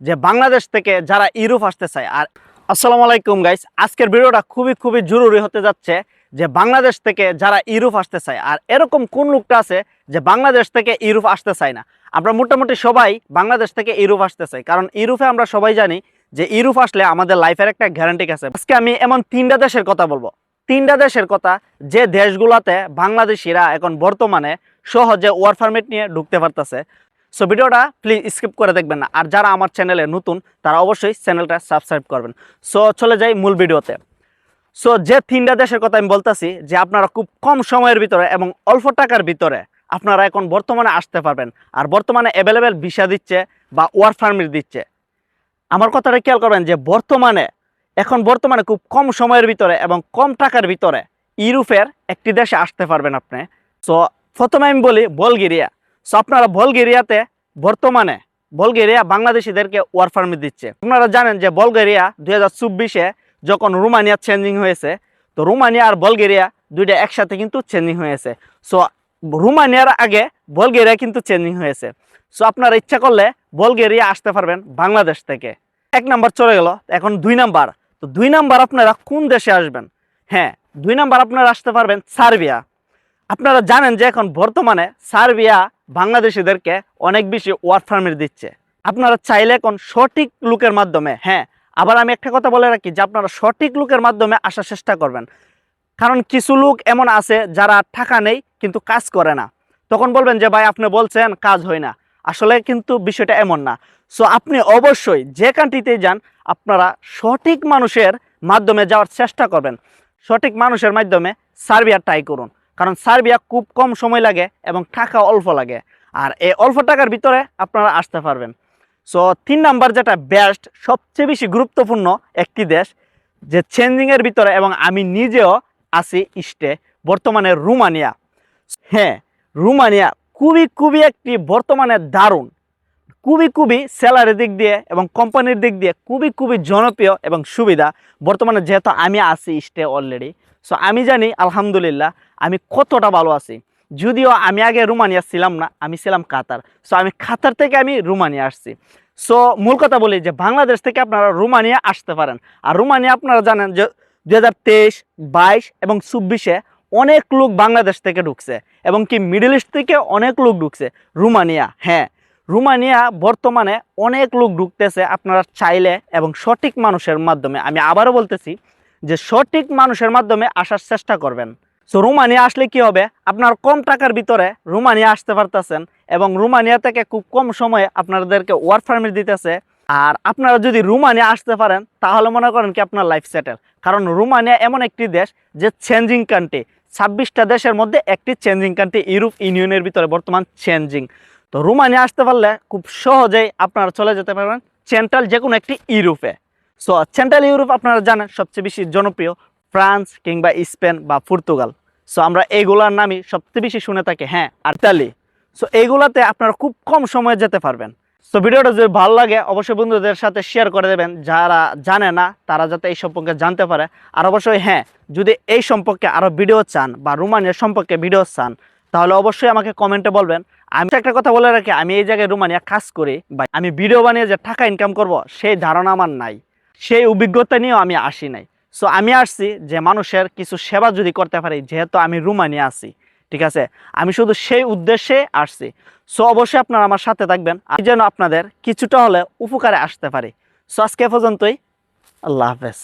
যে বাংলাদেশ থেকে যারা ইউরোপ আসতে চায়। আর আসসালামু আলাইকুম গাইস আজকের ভিডিওটা খুবই খুবই জরুরি হতে যাচ্ছে যে বাংলাদেশ থেকে যারা ইউরোপ আসতে চায়। আর এরকম কোন লোকটা আছে যে বাংলাদেশ থেকে ইউরোপ আসতে চায় না? আমরা মোটামুটি সবাই বাংলাদেশ থেকে ইউরোপ আসতে চাই। কারণ ইউরোপে আমরা সবাই জানি যে ইউরোপ আসলে আমাদের লাইফের একটা গ্যারান্টি আছে। আজকে আমি এমন তিনটা দেশের কথা বলব। তিনটা দেশের কথা যে দেশগুলোতে বাংলাদেশিরা এখন বর্তমানে সহজে ওয়ার পারমিট নিয়ে ঢুকতে পারতেছে। সো ভিডিওটা প্লিজ স্কিপ করে দেখবেন না। আর যারা আমার চ্যানেলে নতুন, তারা অবশ্যই চ্যানেলটা সাবস্ক্রাইব করবেন। সো চলে যাই মূল ভিডিওতে। সো যে তিনটা দেশের কথা আমি বলতেছি, যে আপনারা খুব কম সময়ের ভিতরে এবং অল্প টাকার ভিতরে আপনারা এখন বর্তমানে আসতে পারবেন। আর বর্তমানে অ্যাভেলেবেল ভিসা দিচ্ছে বা ওয়ার পারমিট দিচ্ছে। আমার কথাটা খেয়াল করবেন যে বর্তমানে, এখন বর্তমানে খুব কম সময়ের ভিতরে এবং কম টাকার ভিতরে ইউরোপের একটি দেশে আসতে পারবেন আপনি। সো প্রথমে আমি বলি বলগেরিয়া। সো আপনারা বলগেরিয়াতে বর্তমানে বলগেরিয়া বাংলাদেশিদেরকে ওয়ার পারমিট দিচ্ছে। আপনারা জানেন যে বলগেরিয়া দুই হাজার চব্বিশে যখন রোমানিয়া চেঞ্জিং হয়েছে, তো রোমানিয়া আর বলগেরিয়া দুইটা একসাথে কিন্তু চেঞ্জিং হয়েছে। সো রোমানিয়ার আগে বলগেরিয়া কিন্তু চেঞ্জিং হয়েছে। সো আপনারা ইচ্ছা করলে বলগেরিয়া আসতে পারবেন বাংলাদেশ থেকে। এক নাম্বার চলে গেল, এখন দুই নাম্বার। তো দুই নাম্বার আপনারা কোন দেশে আসবেন? হ্যাঁ দুই নাম্বার আপনারা আসতে পারবেন সার্বিয়া। আপনারা জানেন যে এখন বর্তমানে সার্বিয়া বাংলাদেশিদেরকে অনেক বেশি ওয়ার্ক পারমিট দিচ্ছে। আপনারা চাইলে এখন সঠিক লুকের মাধ্যমে হ্যাঁ আবার আমি একটা কথা বলে রাখি যে আপনারা সঠিক লুকের মাধ্যমে আসার চেষ্টা করবেন। কারণ কিছু লোক এমন আছে যারা টাকা নেই কিন্তু কাজ করে না। তখন বলবেন যে, ভাই, আপনি বলছেন কাজ হয় না। আসলে কিন্তু বিষয়টা এমন না। সো আপনি অবশ্যই যে কান্ট্রিতেই যান, আপনারা সঠিক মানুষের মাধ্যমে যাওয়ার চেষ্টা করবেন। সঠিক মানুষের মাধ্যমে সার্বিয়া ট্রাই করুন। কারণ সার্বিয়া খুব কম সময় লাগে এবং টাকা অল্প লাগে। আর এই অল্প টাকার ভিতরে আপনারা আসতে পারবেন। সো তিন নাম্বার যেটা বেস্ট সবচেয়ে বেশি গুরুত্বপূর্ণ একটি দেশ, যে চেঞ্জিংয়ের ভিতরে এবং আমি নিজেও আছি ইস্টে বর্তমানে রুমানিয়া। হ্যাঁ রুমানিয়া খুবই খুবই একটি বর্তমানে দারুণ। খুবই খুবই স্যালারি দিক দিয়ে এবং কোম্পানির দিক দিয়ে খুবই খুবই জনপ্রিয় এবং সুবিধা। বর্তমানে যেহেতু আমি আছি ইস্টে অলরেডি সো আমি জানি, আলহামদুলিল্লাহ, আমি কতটা ভালো আছি। যদিও আমি আগে রুমানিয়া ছিলাম না, আমি ছিলাম কাতার। সো আমি কাতার থেকে আমি রুমানিয়া আসছি। সো মূল কথা বলি যে, বাংলাদেশ থেকে আপনারা রুমানিয়া আসতে পারেন। আর রুমানিয়া আপনারা জানেন যে দু হাজার তেইশ, বাইশ এবং চব্বিশে অনেক লোক বাংলাদেশ থেকে ঢুকছে এবং কি মিডল ইস্ট থেকে অনেক লোক ঢুকছে। রুমানিয়া হ্যাঁ। রুমানিয়া বর্তমানে অনেক লোক ঢুকতেছে আপনারা চাইলে এবং সঠিক মানুষের মাধ্যমে। আমি আবারও বলতেছি যে সঠিক মানুষের মাধ্যমে আসার চেষ্টা করবেন। সো রুমানিয়া আসলে কি হবে? আপনার কম টাকার ভিতরে রুমানিয়া আসতে পারতেছেন এবং রুমানিয়া থেকে খুব কম সময়ে আপনাদেরকে ওয়ার্ক পারমিট দিতেছে। আর আপনারা যদি রুমানিয়া আসতে পারেন, তাহলে মনে করেন কি আপনার লাইফ সেটেল কারণ রুমানিয়া এমন একটি দেশ যে চেঞ্জিং কান্ট্রি ছাব্বিশটা দেশের মধ্যে একটি চেঞ্জিং কান্ট্রি ইউরোপ ইউনিয়নের ভিতরে বর্তমান চেঞ্জিং তো রুমানিয়া আসতে পারলে খুব সহজেই আপনারা চলে যেতে পারবেন সেন্ট্রাল যে কোনো একটি ইউরোপে সো সেন্ট্রাল ইউরোপ আপনারা জানেন সবচেয়ে বেশি জনপ্রিয়, ফ্রান্স কিংবা স্পেন বা পর্তুগাল। সো আমরা এইগুলার নামই সবচেয়ে বেশি শুনে থাকি হ্যাঁ আর ইতালি। সো এইগুলাতে আপনারা খুব কম সময়ে যেতে পারবেন। সো ভিডিওটা যদি ভালো লাগে, অবশ্যই বন্ধুদের সাথে শেয়ার করে দেবেন। যারা জানে না, তারা যাতে এই সম্পর্কে জানতে পারে। আর অবশ্যই হ্যাঁ যদি এই সম্পর্কে আরও ভিডিও চান বা রুমানিয়া সম্পর্কে ভিডিও চান, তাহলে অবশ্যই আমাকে কমেন্টে বলবেন। আমি একটা কথা বলে রাখি, আমি এই জায়গায় রুমানিয়া কাজ করি, বা আমি ভিডিও বানিয়ে যে টাকা ইনকাম করব, সেই ধারণা আমার নাই। সেই অভিজ্ঞতা নিয়েও আমি আসি নাই। সো আমি আসছি যে মানুষের কিছু সেবা যদি করতে পারি, যেহেতু আমি রুমানিয়া আছি, ঠিক আছে? আমি শুধু সেই উদ্দেশ্যে আসছি। সো অবশ্যই আপনারা আমার সাথে থাকবেন। আমি যেন আপনাদের কিছুটা হলে উপকারে আসতে পারি। সো আজকে পর্যন্তই। আল্লাহ হাফেজ।